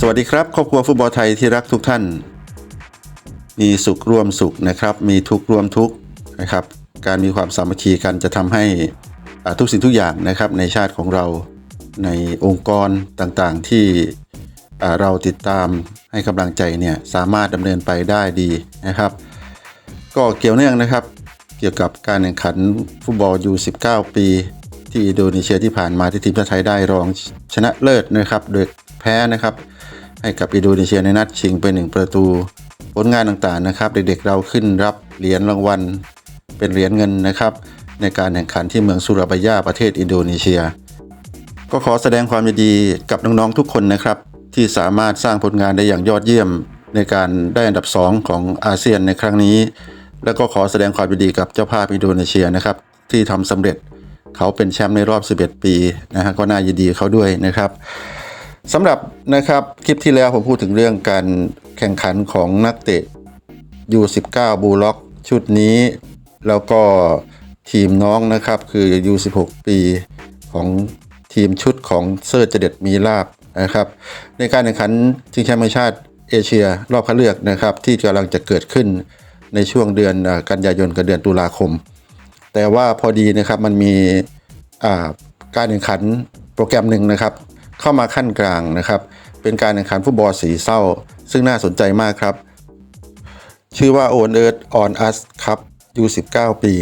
สวัสดีครับ ครอบครัวฟุตบอลไทยที่รักทุกท่าน มีสุขร่วมสุขนะครับ มีทุกข์ร่วมทุกข์นะครับ การมีความสามัคคีกันจะทำให้อ่าทุกสิ่งทุกอย่างนะครับ ในชาติของเราในองค์กรต่างๆที่เราติดตามให้กำลังใจเนี่ยสามารถดำเนินไปได้ดีนะครับ ก็เกี่ยวเนื่องนะครับ เกี่ยวกับการแข่งขันฟุตบอลยู19 ปี ที่อินโดนีเซียที่ผ่านมาที่ทีมชาติไทยได้รองชนะเลิศนะครับโดยแพ้นะครับให้กับอินโดนีเซียในนัดชิงไปหนึ่งประตู ผลงานต่างๆนะครับ เด็กๆเราขึ้นรับเหรียญรางวัลเป็นเหรียญเงินนะครับ ในการแข่งขันที่เมืองสุราบายาประเทศอินโดนีเซีย ก็ขอแสดงความยินดีกับน้องๆทุกคนนะครับ ที่สามารถสร้างผลงานได้อย่างยอดเยี่ยมในการได้อันดับ 2 ของอาเซียนในครั้งนี้ แล้วก็ขอแสดงความยินดีกับเจ้าภาพอินโดนีเซียนะครับที่ทำสำเร็จ เขาเป็นแชมป์ในรอบ 11 ปีนะฮะก็น่ายินดีเขาด้วยนะครับสำหรับนะครับคลิปที่แล้วผมพูดถึงเรื่องการแข่งขันของนักเตะ U19 บูล็อกชุดนี้ แล้วก็ทีมน้องนะครับคือ U16 ปีของทีมชุดของเซอร์เจเด็ดมีลาบนะครับ ในการแข่งขันชิงแชมป์ชาติเอเชียรอบคัดเลือกนะครับ ที่กำลังจะเกิดขึ้นในช่วงเดือนกันยายนกับเดือนตุลาคม แต่ว่าพอดีนะครับมันมีการแข่งขันโปรแกรมหนึ่งนะครับ เข้ามาขั้นกลางนะครับ เป็นการแข่งขันฟุตบอลสีเศร้า ซึ่งน่าสนใจมากครับ ชื่อว่า o n Earth on Us ครับ U19 ปี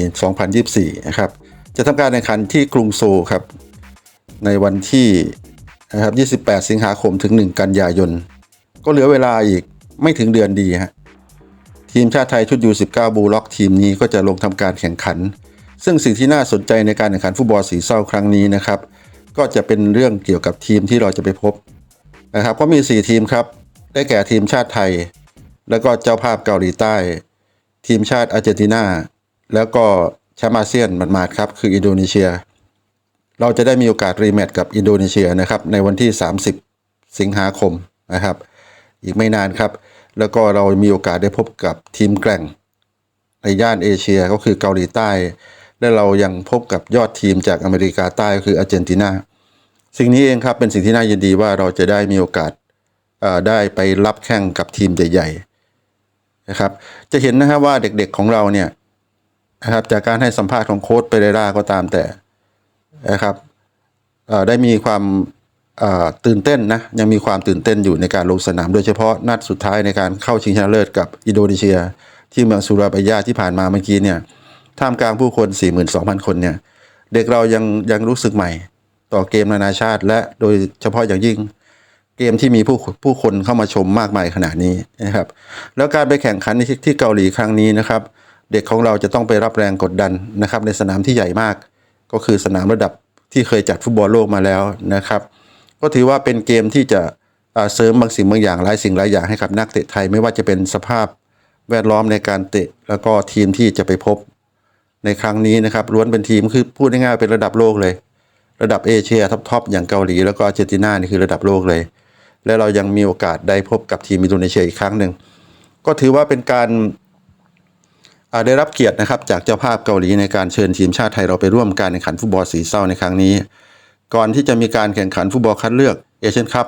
2024 นะครับ จะทำการแข่งขันที่กรุงโซลครับ ในวันที่นะครับ 28 สิงหาคมถึง 1 กันยายน ก็เหลือเวลาอีกไม่ถึงเดือนดีฮะทีมชาติไทยชุด U19 บูล็อกทีมนี้ก็จะลงทำการแข่งขัน ซึ่งสิ่งที่น่าสนใจในการแข่งขันฟุตบอลสีเศร้าครั้งนี้นะครับ ก็จะเป็นเรื่องเกี่ยวกับทีมที่เราจะไปพบนะครับก็มี 4 ทีมครับ ได้แก่ทีมชาติไทย แล้วก็เจ้าภาพเกาหลีใต้ ทีมชาติอาร์เจนตินา แล้วก็แชมป์อาเซียนหมาดๆครับ คืออินโดนีเซีย เราจะได้มีโอกาสรีแมตช์กับอินโดนีเซียนะครับในวันที่ 30 สิงหาคมนะครับ อีกไม่นานครับ แล้วก็เรามีโอกาสได้พบกับทีมแกร่งในย่านเอเชียก็คือเกาหลีใต้ และเรายังพบกับยอดทีมจากอเมริกาใต้ก็คืออาร์เจนตินาสิ่งนี้เองครับเป็นสิ่งที่น่ายินดีว่าเราจะได้มีโอกาสได้ไปรับแข่งกับทีมใหญ่ๆนะครับจะเห็นนะครับว่าเด็กๆของเราเนี่ยนะครับจากการให้สัมภาษณ์ของโค้ชเปเรราก็ตามแต่นะครับได้มีความตื่นเต้นนะยังมีความตื่นเต้นอยู่ในการลงสนาม โดยเฉพาะนัดสุดท้ายในการเข้าชิงชนะเลิศกับอินโดนีเซีย ที่เมืองสุราบายาที่ผ่านมาเมื่อกี้เนี่ย ท่ามกลางผู้คน 42,000 คนเนี่ย เด็กเรายังยังรู้สึกใหม่ ต่อเกมนานาชาติ และโดยเฉพาะอย่างยิ่งเกมที่มีผู้ผู้คนเข้ามาชมมากมายขนาดนี้นะครับ แล้วการไปแข่งขันในที่เกาหลีครั้งนี้นะครับ เด็กของเราจะต้องไปรับแรงกดดันนะครับ ในสนามที่ใหญ่มาก ก็คือสนามระดับที่เคยจัดฟุตบอลโลกมาแล้วนะครับ ก็ถือว่าเป็นเกมที่จะเสริมบางสิ่งบางอย่างหลายสิ่งหลายอย่างให้กับนักเตะไทย ไม่ว่าจะเป็นสภาพแวดล้อมในการเตะ แล้วก็ทีมที่จะไปพบ ในครั้งนี้นะครับล้วนเป็นทีมคือพูดง่ายๆเป็นระดับโลกเลย ระดับเอเชียท็อปๆอย่างเกาหลีแล้วก็อาร์เจนตินานี่คือระดับโลกเลย และเรายังมีโอกาสได้พบกับทีมอินโดนีเซียอีกครั้งหนึ่งก็ถือว่าเป็นการาได้รับเกียรตินะครับจากเจ้าภาพเกาหลีในการเชิญทีมชาติไทยเราไปร่วมการแข่งขันฟุตบอลสีเศร้าในครั้งนี้ ก่อนที่จะมีการแข่งขันฟุตบอลคัดเลือกเอเชียนคัพ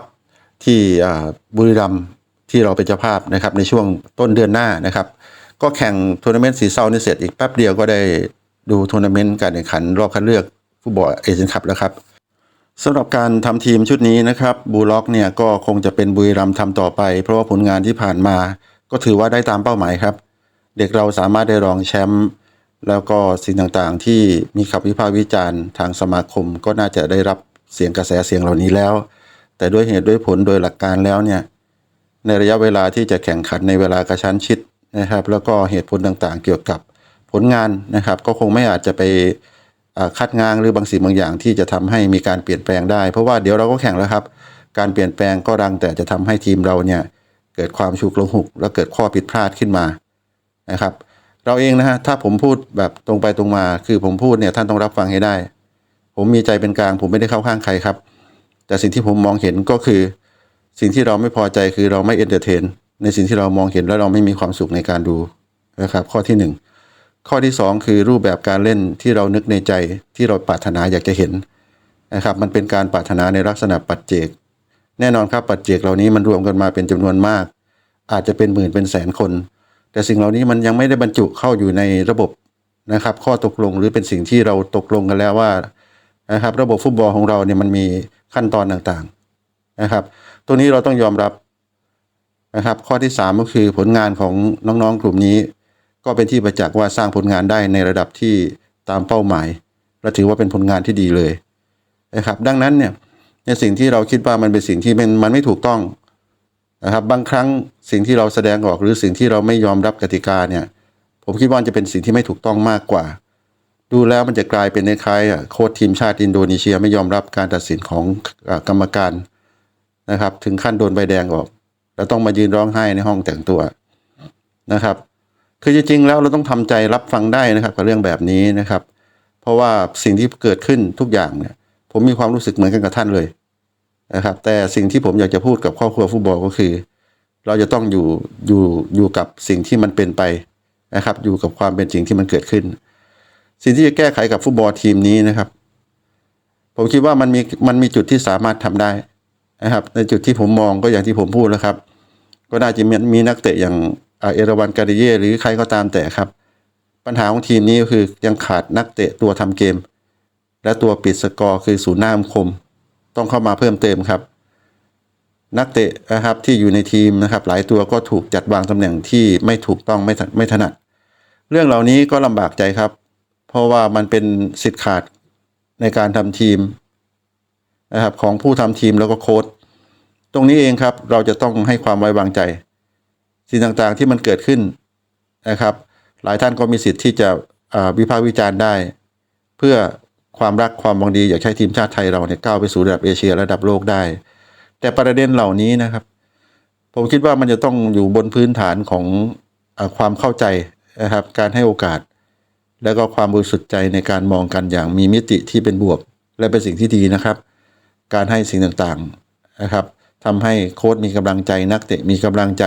ที่บุรีรัมย์ที่เราเป็นเจ้าภาพนะครับในช่วงต้นเดือนหน้านะครับ ก็แข่งทัวร์นาเมนต์สีเศร้านี่เสร็จอีกแป๊บเดียวก็ได้ดูทัวร์นาเมนต์การแข่งขันรอบคัดเลือกฟุตบอลเอเชียนคัพแล้วครับสำหรับการทำทีมชุดนี้นะครับบูล็อกเนี่ยก็คงจะเป็นบุรีรัมย์ทำต่อไป เพราะว่าผลงานที่ผ่านมา ก็ถือว่าได้ตามเป้าหมายครับ เด็กเราสามารถได้รองแชมป์แล้วก็สิ่งต่างๆ ที่มีคำวิพากษ์วิจารณ์ทางสมาคมก็น่าจะได้รับเสียงกระแสเสียงเหล่านี้แล้ว แต่ด้วยเหตุด้วยผลโดยหลักการแล้วเนี่ยในระยะเวลาที่จะแข่งขันในเวลากระชั้นชิด นะครับ แล้วก็เหตุผลต่างๆ เกี่ยวกับผลงานนะครับ ก็คงไม่อาจจะไปคัดงานหรือบางสิ่งบางอย่างที่จะทำให้มีการเปลี่ยนแปลงได้ เพราะว่าเดี๋ยวเราก็แข่งแล้วครับ การเปลี่ยนแปลงก็รังแต่จะทำให้ทีมเราเนี่ยเกิดความฉุกละหุก และเกิดข้อผิดพลาดขึ้นมานะครับ เราเองนะฮะถ้าผมพูดแบบตรงไปตรงมา คือผมพูดเนี่ยท่านต้องรับฟังให้ได้ ผมมีใจเป็นกลาง ผมไม่ได้เข้าข้างใครครับ แต่สิ่งที่ผมมองเห็นก็คือ สิ่งที่เราไม่พอใจคือเราไม่เอนเตอร์เทน ในสิ่งที่เรามองเห็นแล้วเราไม่มีความสุขในการดูนะครับข้อที่หนึ่งข้อที่สองคือรูปแบบการเล่นที่เรานึกในใจที่เราปรารถนาอยากจะเห็นนะครับมันเป็นการปรารถนาในลักษณะปัจเจก แน่นอนครับปัจเจกเหล่านี้มันรวมกันมาเป็นจำนวนมาก อาจจะเป็นหมื่นเป็นแสนคน แต่สิ่งเหล่านี้มันยังไม่ได้บรรจุเข้าอยู่ในระบบนะครับ ข้อตกลงหรือเป็นสิ่งที่เราตกลงกันแล้วว่านะครับระบบฟุตบอลของเราเนี่ยมันมีขั้นตอนต่างๆนะครับ ตัวนี้เราต้องยอมรับ นะครับ ข้อที่สามก็คือผลงานของน้องๆกลุ่มนี้ ก็เป็นที่ประจักษ์ว่าสร้างผลงานได้ในระดับที่ตามเป้าหมายและถือว่าเป็นผลงานที่ดีเลยนะครับ ดังนั้นเนี่ยในสิ่งที่เราคิดว่ามันเป็นสิ่งที่มันมันไม่ถูกต้องนะครับบางครั้งสิ่งที่เราแสดงออกหรือสิ่งที่เราไม่ยอมรับกติกาเนี่ยผมคิดว่าจะเป็นสิ่งที่ไม่ถูกต้องมากกว่า ดูแล้วมันจะกลายเป็นในคล้ายโค้ชทีมชาติอินโดนีเซียไม่ยอมรับการตัดสินของอกรรมการนะครับ ถึงขั้นโดนใบแดงออก แล้วต้องมายืนร้องไห้ในห้องแต่งตัวนะครับ คือจริงๆแล้วเราต้องทำใจรับฟังได้นะครับกับเรื่องแบบนี้นะครับ เพราะว่าสิ่งที่เกิดขึ้นทุกอย่างเนี่ยผมมีความรู้สึกเหมือนกันกับท่านเลยนะครับ แต่สิ่งที่ผมอยากจะพูดกับครอบครัวฟุตบอลก็คือ เราจะต้องอยู่อยู่อยู่กับสิ่งที่มันเป็นไปนะครับ อยู่กับความเป็นจริงที่มันเกิดขึ้น สิ่งที่จะแก้ไขกับฟุตบอลทีมนี้นะครับ ผมคิดว่ามันมีมันมีจุดที่สามารถทำได้นะครับ ในจุดที่ผมมองก็อย่างที่ผมพูดแล้วครับ ก็น่าจะมีมีนักเตะอย่างอเอราวันการิเย่หรือใครก็ตามแต่ครับ ปัญหาของทีมนี้ก็คือยังขาดนักเตะตัวทำเกม และตัวปิดสกอร์คือศูนย์หน้าคม ต้องเข้ามาเพิ่มเติมครับ นักเตะนะครับที่อยู่ในทีมนะครับหลายตัวก็ถูกจัดวางตำแหน่งที่ไม่ถูกต้องไม่ถไม่ถนัด เรื่องเหล่านี้ก็ลำบากใจครับ เพราะว่ามันเป็นสิทธิ์ขาดในการทำทีมนะครับของผู้ทำทีมแล้วก็โค้ช ตรงนี้เองครับเราจะต้องให้ความไว้วางใจ สิ่งต่างๆที่มันเกิดขึ้นนะครับ หลายท่านก็มีสิทธิ์ที่จะวิพากษ์วิจารณ์ได้ เพื่อความรักความหวังดีอยากให้ทีมชาติไทยเราเนี่ยก้าวไปสู่ระดับเอเชียระดับโลกได้ แต่ประเด็นเหล่านี้นะครับ ผมคิดว่ามันจะต้องอยู่บนพื้นฐานของอความเข้าใจนะครับการให้โอกาส แล้วก็ความบริสุทธิ์ใจในการมองกันอย่างมีมิติที่เป็นบวก และเป็นสิ่งที่ดีนะครับ การให้สิ่งต่างๆนะครับ ทำให้โค้ชมีกำลังใจนักเตะมีกำลังใจ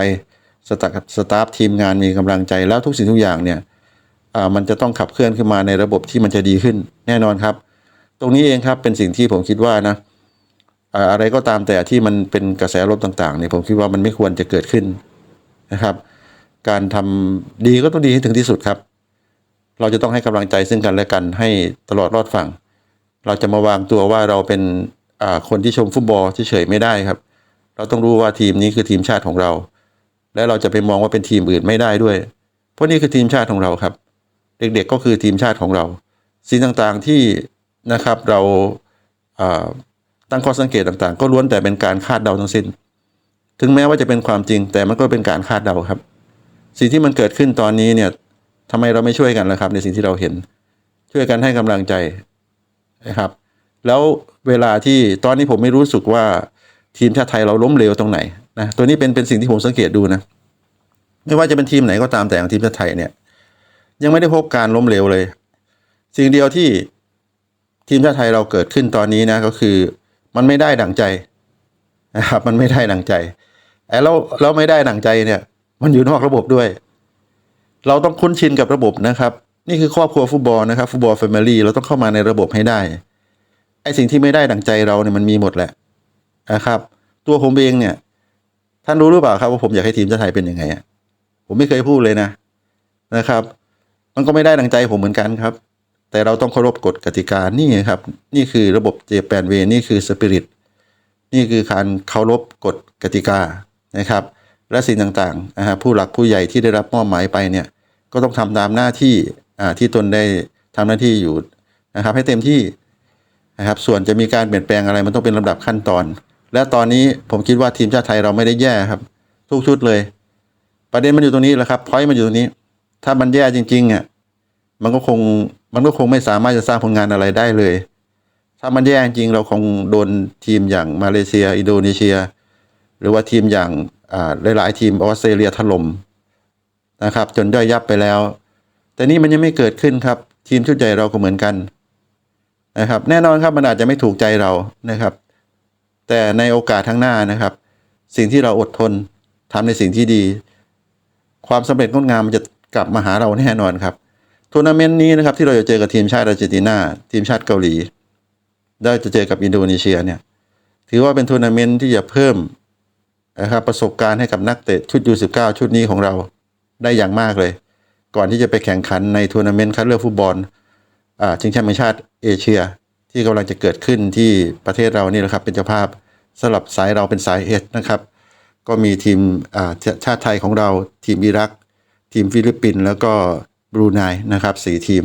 สตาฟสตาฟทีมงานมีกำลังใจแล้วทุกสิ่งทุกอย่างเนี่ยมันจะต้องขับเคลื่อนขึ้นมาในระบบที่มันจะดีขึ้นแน่นอนครับ ตรงนี้เองครับเป็นสิ่งที่ผมคิดว่านะอะไรก็ตามแต่ที่มันเป็นกระแสลบต่างๆเนี่ยผมคิดว่ามันไม่ควรจะเกิดขึ้นนะครับ การทำดีก็ต้องดีให้ถึงที่สุดครับ เราจะต้องให้กำลังใจซึ่งกันและกันให้ตลอดรอดฝั่ง เราจะมาวางตัวว่าเราเป็นคนที่ชมฟุตบอลเฉยๆไม่ได้ครับ เราต้องรู้ว่าทีมนี้คือทีมชาติของเรา และเราจะไปมองว่าเป็นทีมอื่นไม่ได้ด้วย เพราะนี่คือทีมชาติของเราครับ เด็กๆก็คือทีมชาติของเรา สิ่งต่างๆที่นะครับเราตั้งข้อสังเกตต่างๆ ก็ล้วนแต่เป็นการคาดเดาทั้งสิ้น ถึงแม้ว่าจะเป็นความจริง แต่มันก็เป็นการคาดเดาครับ สิ่งที่มันเกิดขึ้นตอนนี้เนี่ยทำไมเราไม่ช่วยกันล่ะครับ ในสิ่งที่เราเห็น ช่วยกันให้กำลังใจนะครับ แล้วเวลาที่ตอนนี้ผมไม่รู้สึกว่า ทีมชาติไทยเราล้มเหลวตรงไหนนะตัวนี้เป็นเป็นสิ่งที่ผมสังเกตดูนะ ไม่ว่าจะเป็นทีมไหนก็ตามแต่ของทีมชาติไทยเนี่ย ยังไม่ได้พบการล้มเหลวเลย สิ่งเดียวที่ทีมชาติไทยเราเกิดขึ้นตอนนี้นะก็คือ มันไม่ได้ดั่งใจนะครับมันไม่ได้ดั่งใจไอ้เราเราไม่ได้ดั่งใจเนี่ย มันอยู่นอกระบบด้วย เราต้องคุ้นชินกับระบบนะครับ นี่คือครอบครัวฟุตบอลนะครับฟุตบอลแฟมิลี่เราต้องเข้ามาในระบบให้ได้ไอ้สิ่งที่ไม่ได้ดั่งใจเราเนี่ยมันมีหมดแหละ นะครับ ตัวผมเองเนี่ย ท่านรู้หรือเปล่าครับว่าผมอยากให้ทีมชาติไทยเป็นยังไงอะผมไม่เคยพูดเลยนะนะครับ มันก็ไม่ได้ดังใจผมเหมือนกันครับ แต่เราต้องเคารพกฎกติกานี่ครับ นี่คือระบบเจแปนเวนี่คือสปิริตนี่คือการเคารพกฎกติกานะครับ และสิ่งต่างๆนะฮะผู้หลักผู้ใหญ่ที่ได้รับมอบหมายไปเนี่ย ก็ต้องทำตามหน้าที่อ่าที่ตนได้ทำหน้าที่อยู่นะครับ ให้เต็มที่นะครับ ส่วนจะมีการเปลี่ยนแปลงอะไรมันต้องเป็นลำดับขั้นตอน และตอนนี้ผมคิดว่าทีมชาติไทยเราไม่ได้แย่ครับ ทุกชุดเลย ประเด็นมันอยู่ตรงนี้แหละครับพอยต์มันอยู่ตรงนี้ ถ้ามันแย่จริงๆอะมันก็คงมันก็คงไม่สามารถจะสร้างผลงานอะไรได้เลย ถ้ามันแย่จริงเราคงโดนทีมอย่างมาเลเซีย อินโดนีเซีย หรือว่าทีมอย่างอ่าหลายๆทีมออสเตรเลียถล่มนะครับ จนย่อยยับไปแล้ว แต่นี่มันยังไม่เกิดขึ้นครับ ทีมชุดใหญ่เราก็เหมือนกันนะครับ แน่นอนครับมันอาจจะไม่ถูกใจเรานะครับ แต่ในโอกาสข้างหน้านะครับ สิ่งที่เราอดทนทำในสิ่งที่ดี ความสำเร็จงดงามมันจะกลับมาหาเราแน่นอนครับทัวร์นาเมนต์นี้นะครับที่เราจะเจอกับทีมชาติอาร์เจนตินาทีมชาติเกาหลีได้จะเจอกับอินโดนีเซียเนี่ยถือว่าเป็นทัวร์นาเมนต์ที่จะเพิ่มนะครับประสบการณ์ให้กับนักเตะชุด U19 ชุดนี้ของเราได้อย่างมากเลย ก่อนที่จะไปแข่งขันในทัวร์นาเมนต์คัดเลือกฟุตบอลอ่าชิงแชมป์ชาติเอเชีย ที่กำลังจะเกิดขึ้นที่ประเทศเรานี่แหละครับ เป็นเจ้าภาพสำหรับสายเราเป็นสายเอสนะครับ ก็มีทีมอ่าชาติไทยของเราทีมอิรัก ทีมฟิลิปปินส์แล้วก็บรูไนนะครับสี่ทีม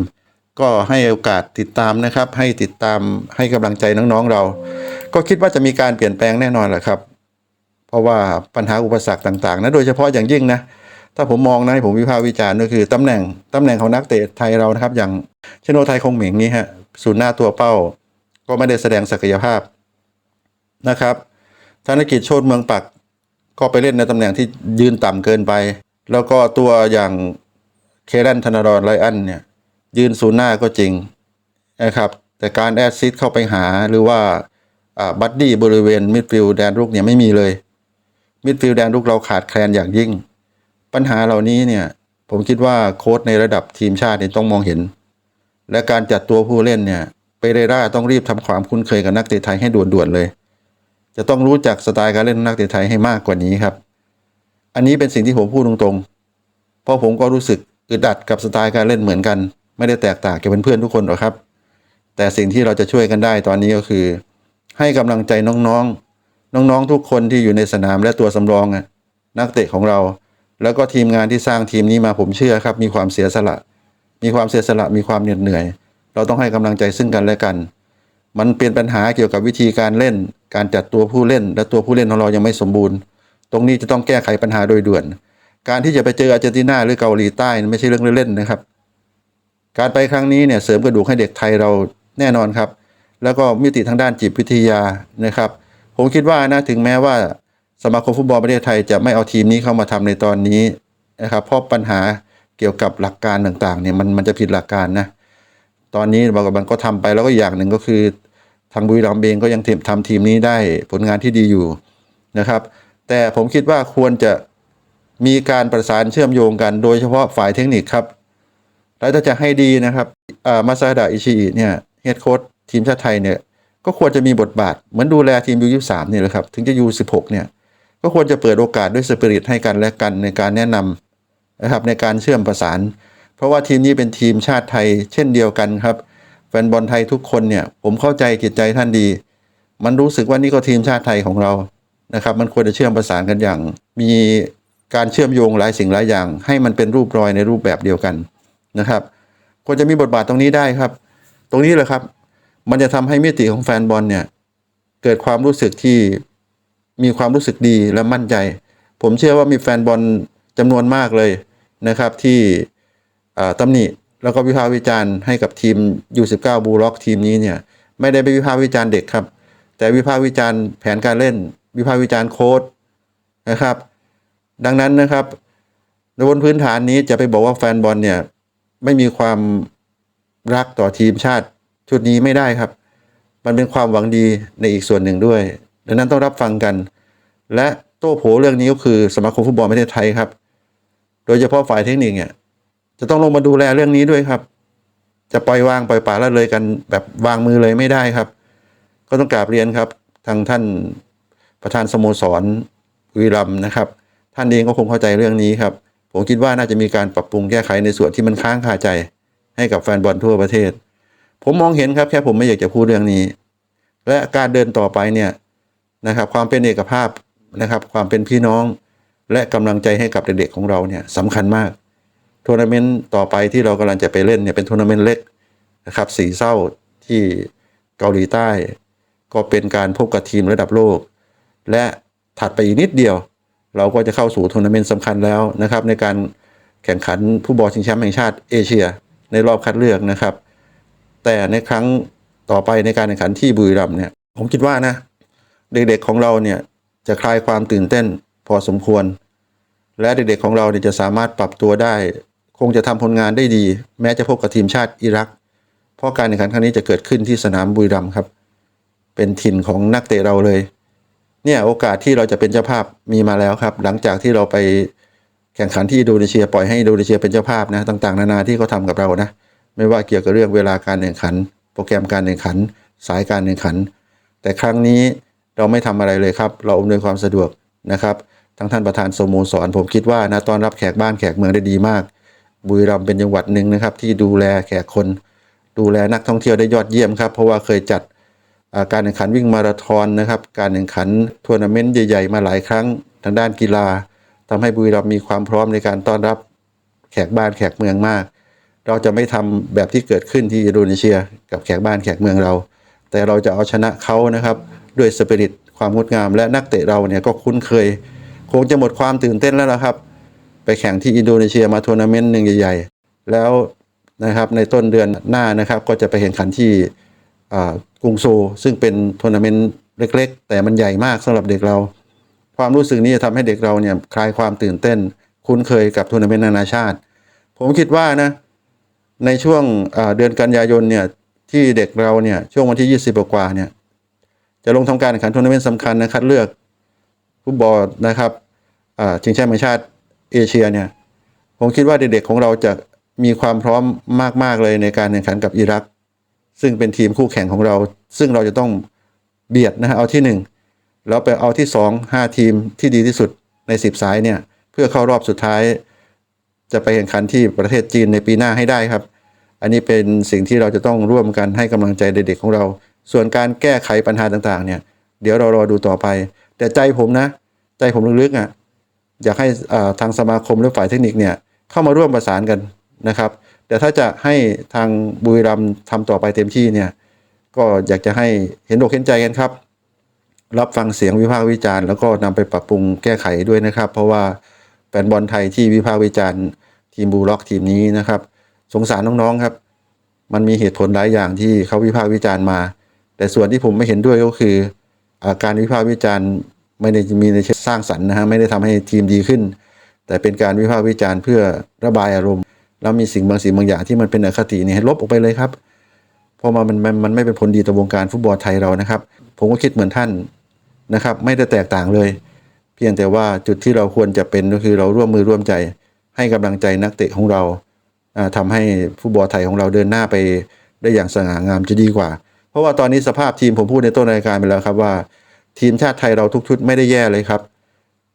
ก็ให้โอกาสติดตามนะครับ ให้ติดตามให้กำลังใจน้องๆเรา ก็คิดว่าจะมีการเปลี่ยนแปลงแน่นอนแหละครับ เพราะว่าปัญหาอุปสรรคต่างๆนะโดยเฉพาะอย่างยิ่งนะถ้าผมมองนะผมวิพากษ์วิจารณ์ก็คือตำแหน่งตำแหน่งของนักเตะไทยเรานะครับ อย่างชโนไทยคงเหม่งนี่ฮะศูนย์หน้าตัวเป้า ก็ไม่ได้แสดงศักยภาพนะครับ ธนกิจโชติเมืองปักก็ไปเล่นในตำแหน่งที่ยืนต่ำเกินไป แล้วก็ตัวอย่างเครันธนารอนไรอันเนี่ยยืนศูนย์หน้าก็จริงนะครับแต่การแอดซิดเข้าไปหาหรือว่าอ่าบัดดี้บริเวณมิดฟิลด์แดนรุกเนี่ยไม่มีเลย มิดฟิลด์แดนรุกเราขาดแคลนอย่างยิ่ง ปัญหาเหล่านี้เนี่ยผมคิดว่าโค้ชในระดับทีมชาติเนี่ยต้องมองเห็น และการจัดตัวผู้เล่นเนี่ย เปเรราต้องรีบทำความคุ้นเคยกับนักเตะไทยให้ด่วนๆเลย จะต้องรู้จักสไตล์การเล่นนักเตะไทยให้มากกว่านี้ครับ อันนี้เป็นสิ่งที่ผมพูดตรงๆ เพราะผมก็รู้สึกอึดอัดกับสไตล์การเล่นเหมือนกัน ไม่ได้แตกต่างกับเพื่อนๆทุกคนหรอกครับ แต่สิ่งที่เราจะช่วยกันได้ตอนนี้ก็คือ ให้กำลังใจน้องๆ น้องๆทุกคนที่อยู่ในสนามและตัวสำรองนักเตะของเรา แล้วก็ทีมงานที่สร้างทีมนี้มาผมเชื่อครับ มีความเสียสละ มีความเสียสละมีความเหน็ดเหนื่อย เราต้องให้กำลังใจซึ่งกันและกัน มันเป็นปัญหาเกี่ยวกับวิธีการเล่น การจัดตัวผู้เล่น และตัวผู้เล่นของเรายังไม่สมบูรณ์ ตรงนี้จะต้องแก้ไขปัญหาโดยด่วน การที่จะไปเจออาร์เจนตินาหรือเกาหลีใต้ไม่ใช่เรื่องเล่นๆนะครับ การไปครั้งนี้เนี่ยเสริมกระดูกให้เด็กไทยเราแน่นอนครับ แล้วก็มิติทางด้านจิตวิทยานะครับ ผมคิดว่านะถึงแม้ว่าสมาคมฟุตบอลประเทศไทยจะไม่เอาทีมนี้เข้ามาทำในตอนนี้นะครับเพราะปัญหาเกี่ยวกับหลักการต่างๆเนี่ยมันมันจะผิดหลักการนะ ตอนนี้บางมันก็ทำไปแล้วก็อย่างหนึ่งก็คือ ทางบุรีรัมย์เองก็ยังทำทีมนี้ได้ผลงานที่ดีอยู่นะครับ แต่ผมคิดว่าควรจะมีการประสานเชื่อมโยงกัน โดยเฉพาะฝ่ายเทคนิคครับ แล้วถ้าจะให้ดีนะครับอ่ามาซาดะอิชิอิเนี่ยเฮดโค้ชทีมชาติไทยเนี่ยก็ควรจะมีบทบาท เหมือนดูแลทีมยูยี่สามนี่แหละครับ ถึงจะยูสิบหกเนี่ย ก็ควรจะเปิดโอกาสด้วยสปิริตให้กันและกันในการแนะนำนะครับในการเชื่อมประสาน เพราะว่าทีมนี้เป็นทีมชาติไทยเช่นเดียวกันครับ แฟนบอลไทยทุกคนเนี่ย ผมเข้าใจจิตใจท่านดี มันรู้สึกว่านี่ก็ทีมชาติไทยของเรานะครับ มันควรจะเชื่อมประสานกันอย่าง มีการเชื่อมโยงหลายสิ่งหลายอย่าง ให้มันเป็นรูปรอยในรูปแบบเดียวกันนะครับควรจะมีบทบาทตรงนี้ได้ครับ ตรงนี้แหละครับ มันจะทำให้มิติของแฟนบอลเนี่ย เกิดความรู้สึกที่มีความรู้สึกดีและมั่นใจ ผมเชื่อว่ามีแฟนบอลจำนวนมากเลยนะครับที่ ตำหนิแล้วก็วิพากษ์วิจารณ์ให้กับทีม U19 บูล็อกทีมนี้เนี่ยไม่ได้ไปวิพากษ์วิจารณ์เด็กครับ แต่วิพากษ์วิจารณ์แผนการเล่น วิพากษ์วิจารณ์โค้ดนะครับ ดังนั้นนะครับในบนพื้นฐานนี้จะไปบอกว่าแฟนบอลเนี่ยไม่มีความรักต่อทีมชาติชุดนี้ไม่ได้ครับ มันเป็นความหวังดีในอีกส่วนหนึ่งด้วย ดังนั้นต้องรับฟังกัน และโต้โผเรื่องนี้ก็คือสมาคมฟุตบอลประเทศไทยครับ โดยเฉพาะฝ่ายเทคนิคเนี่ย จะต้องลงมาดูแลเรื่องนี้ด้วยครับ จะปล่อยวางปล่อยปละละเลยกันแบบวางมือเลยไม่ได้ครับ ก็ต้องกราบเรียนครับ ทางท่านประธานสโมสรวีรัมนะครับ ท่านเองก็คงเข้าใจเรื่องนี้ครับ ผมคิดว่าน่าจะมีการปรับปรุงแก้ไขในส่วนที่มันค้างคาใจ ให้กับแฟนบอลทั่วประเทศ ผมมองเห็นครับแค่ผมไม่อยากจะพูดเรื่องนี้ และการเดินต่อไปเนี่ยนะครับ ความเป็นเอกภาพนะครับ ความเป็นพี่น้อง และกำลังใจให้กับเด็กๆของเราเนี่ยสำคัญมาก ทัวร์นาเมนต์ต่อไปที่เรากำลังจะไปเล่นเนี่ยเป็นทัวร์นาเมนต์เล็กนะครับสีเศร้าที่เกาหลีใต้ ก็เป็นการพบกับทีมระดับโลก และถัดไปอีกนิดเดียว เราก็จะเข้าสู่ทัวร์นาเมนต์สำคัญแล้วนะครับในการแข่งขันผู้บอลชิงแชมป์แห่งชาติเอเชีย ในรอบคัดเลือกนะครับ แต่ในครั้งต่อไปในการแข่งขันที่บุรีรัมย์เนี่ยผมคิดว่านะเด็กๆของเราเนี่ยจะคลายความตื่นเต้นพอสมควร และเด็กๆของเราเนี่ยจะสามารถปรับตัวได้ คงจะทำผลงานได้ดี แม้จะพบกับทีมชาติอิรัก เพราะการแข่งขันครั้งนี้จะเกิดขึ้นที่สนามบุรีรัมย์ครับ เป็นถิ่นของนักเตะเราเลย เนี่ยโอกาสที่เราจะเป็นเจ้าภาพมีมาแล้วครับ หลังจากที่เราไปแข่งขันที่อินโดนีเซียปล่อยให้อินโดนีเซียเป็นเจ้าภาพนะต่าง ๆ นานาที่เขาทำกับเรานะ ไม่ว่าเกี่ยวกับเรื่องเวลาการแข่งขัน โปรแกรมการแข่งขัน สายการแข่งขัน แต่ครั้งนี้เราไม่ทำอะไรเลยครับ เราอำนวยความสะดวกนะครับ ทั้งท่านประธานสโมสรผมคิดว่านะตอนรับแขกบ้านแขกเมืองได้ดีมาก บุรีรัมย์เป็นจังหวัดหนึ่งนะครับ ที่ดูแลแขกคน ดูแลนักท่องเที่ยวได้ยอดเยี่ยมครับเพราะว่าเคยจัดการแข่งขันวิ่งมาราธอนนะครับ การแข่งขันทัวร์นาเมนต์ใหญ่ๆ มาหลายครั้งทางด้านกีฬาทำให้บุรีรัมย์มีความพร้อมในการต้อนรับแขกบ้านแขกเมืองมาก เราจะไม่ทำแบบที่เกิดขึ้นที่อินโดนีเซีย กับแขกบ้านแขกเมืองเรา แต่เราจะเอาชนะเขานะครับ ด้วยสปิริตความงดงามและนักเตะเราเนี่ยก็คุ้นเคย คงจะหมดความตื่นเต้นแล้วละครับ แข่งที่อินโดนีเซียมาทัวร์นาเมนต์หนึ่งใหญ่ๆ แล้วนะครับในต้นเดือนหน้านะครับก็จะไปแข่งขันที่กรุงโซลซึ่งเป็นทัวร์นาเมนต์เล็ก ๆ แต่มันใหญ่มากสำหรับเด็กเรา ความรู้สึกนี้จะทำให้เด็กเราเนี่ยคลายความตื่นเต้น คุ้นเคยกับทัวร์นาเมนต์นานาชาติ ผมคิดว่านะในช่วงเดือนกันยายนเนี่ยที่เด็กเราเนี่ยช่วงวันที่ 20 กว่าเนี่ยจะลงทำการแข่งขันทัวร์นาเมนต์สำคัญนะคัดเลือกฟุตบอลนะครับชิงแชมป์แห่งชาติ เอเชียเนี่ยผมคิดว่าเด็กๆของเราจะมีความพร้อมมาก ๆ เลยในการแข่งขันกับอิรัก ซึ่งเป็นทีมคู่แข่งของเรา ซึ่งเราจะต้องเบียดนะฮะเอาที่หนึ่งแล้วไปเอาที่สองห้าทีมที่ดีที่สุดในสิบสายเนี่ยเพื่อเข้ารอบสุดท้าย จะไปแข่งขันที่ประเทศจีนในปีหน้าให้ได้ครับ อันนี้เป็นสิ่งที่เราจะต้องร่วมกันให้กำลังใจเด็กๆของเรา ส่วนการแก้ไขปัญหาต่างๆเนี่ยเดี๋ยวเรารอดูต่อไป แต่ใจผมนะ ใจผมลึกๆอะ อยากให้ทางสมาคมหรือฝ่ายเทคนิคเนี่ยเข้ามาร่วมประสานกันนะครับ แต่ถ้าจะให้ทางบุรีรัมทำต่อไปเต็มที่เนี่ยก็อยากจะให้เห็นอกเห็นใจกันครับ รับฟังเสียงวิพากษ์วิจารณ์แล้วก็นำไปปรับปรุงแก้ไขด้วยนะครับ เพราะว่าแฟนบอลไทยที่วิพากษ์วิจารณ์ทีมบูล็อกทีมนี้นะครับ สงสารน้องๆครับ มันมีเหตุผลหลายอย่างที่เขาวิพากษ์วิจารณ์มา แต่ส่วนที่ผมไม่เห็นด้วยก็คืออาการวิพากษ์วิจารณ์ ไม่ได้มีในเชิงสร้างสรรค์นะฮะไม่ได้ทำให้ทีมดีขึ้น แต่เป็นการวิพากษ์วิจารณ์เพื่อระบายอารมณ์ แล้วมีสิ่งบางสิ่งบางอย่างที่มันเป็นอคติเนี่ยลบออกไปเลยครับเพราะมันมันมันไม่เป็นผลดีต่อวงการฟุตบอลไทยเรานะครับ ผมก็คิดเหมือนท่านนะครับ ไม่ได้แตกต่างเลย เพียงแต่ว่าจุดที่เราควรจะเป็นก็คือเราร่วมมือร่วมใจ ให้กำลังใจนักเตะของเราทำาให้ฟุตบอลไทยของเราเดินหน้าไปได้อย่างสง่างามจะดีกว่า เพราะว่าตอนนี้สภาพทีมผมพูดในต้นรายการไปแล้วครับว่า ทีมชาติไทยเราทุกชุดไม่ได้แย่เลยครับ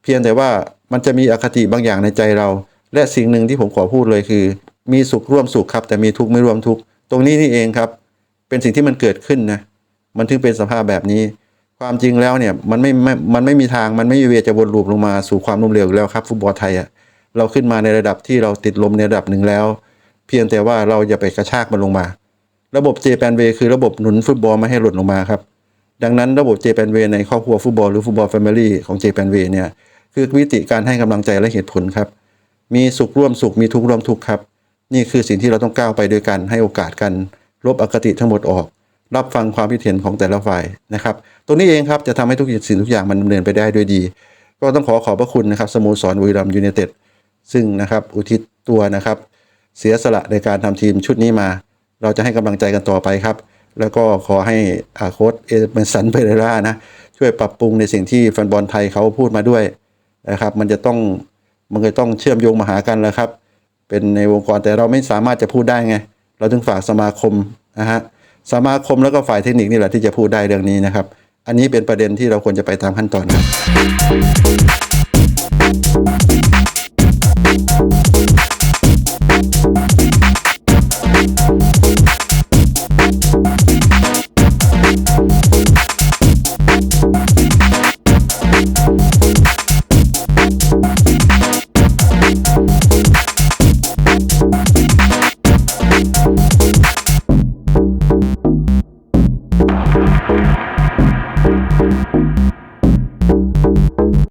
เพียงแต่ว่ามันจะมีอคติบางอย่างในใจเรา และสิ่งหนึ่งที่ผมขอพูดเลยคือ มีสุขร่วมสุขครับ แต่มีทุกข์ไม่ร่วมทุกข์ตรงนี้นี่เองครับ เป็นสิ่งที่มันเกิดขึ้นนะมันถึงเป็นสภาพแบบนี้ ความจริงแล้วเนี่ยมันไม่ไม่มันไม่มีทางมันไม่มีเวจะวนลูปลงมาสู่ความล้มเหลวแล้วครับ ฟุตบอลไทยอะ่ะเราขึ้นมาในระดับที่เราติดลมในระดับหนึ่งแล้ว เพียงแต่ว่าเราอย่าไปกระชากมันลงมา ระบบ j p a n w a y คือระบบหนุนฟุตบอลไม่ให้หล่นลงมาครับ ดังนั้นระบบ j p a n w a y ในครอบครัวฟุตบอลหรือฟุตบอลแฟมิลี่ของ j p a n w a y เนี่ยคือวิธีการให้กำลังใจและเหตุผลครับ มีสุขร่วมสุขมีทุกข์ร่วมทุกข์ครับ นี่คือสิ่งที่เราต้องก้าวไปด้วยกันให้โอกาสกัน ลบอคติทั้งหมดออก รับฟังความคิดเห็นของแต่ละฝ่ายนะครับตรงนี้เองครับจะทำให้ทุกสิ่งทุกอย่างมันดำเนินไปได้ด้วยดี ก็ต้องขอขอบพระคุณนะครับสโมสรบุรีรัมย์ยูไนเต็ดซึ่งนะครับอุทิศตัวนะครับ เสียสละในการทำทีมชุดนี้มา เราจะให้กำลังใจกันต่อไปครับ แล้วก็ขอให้อาโค้ชเอเมสันเปเรรานะ ช่วยปรับปรุงในสิ่งที่แฟนบอลไทยเขาพูดมาด้วยนะครับ มันจะต้องมันก็ต้องเชื่อมโยงมาหากันแล้วครับ เป็นในวงกรแต่เราไม่สามารถจะพูดได้ไง เราถึงฝากสมาคมนะฮะสมาคมแล้วก็ฝ่ายเทคนิคนี่แหละที่จะพูดได้เรื่องนี้นะครับ อันนี้เป็นประเด็นที่เราควรจะไปตามขั้นตอนครับ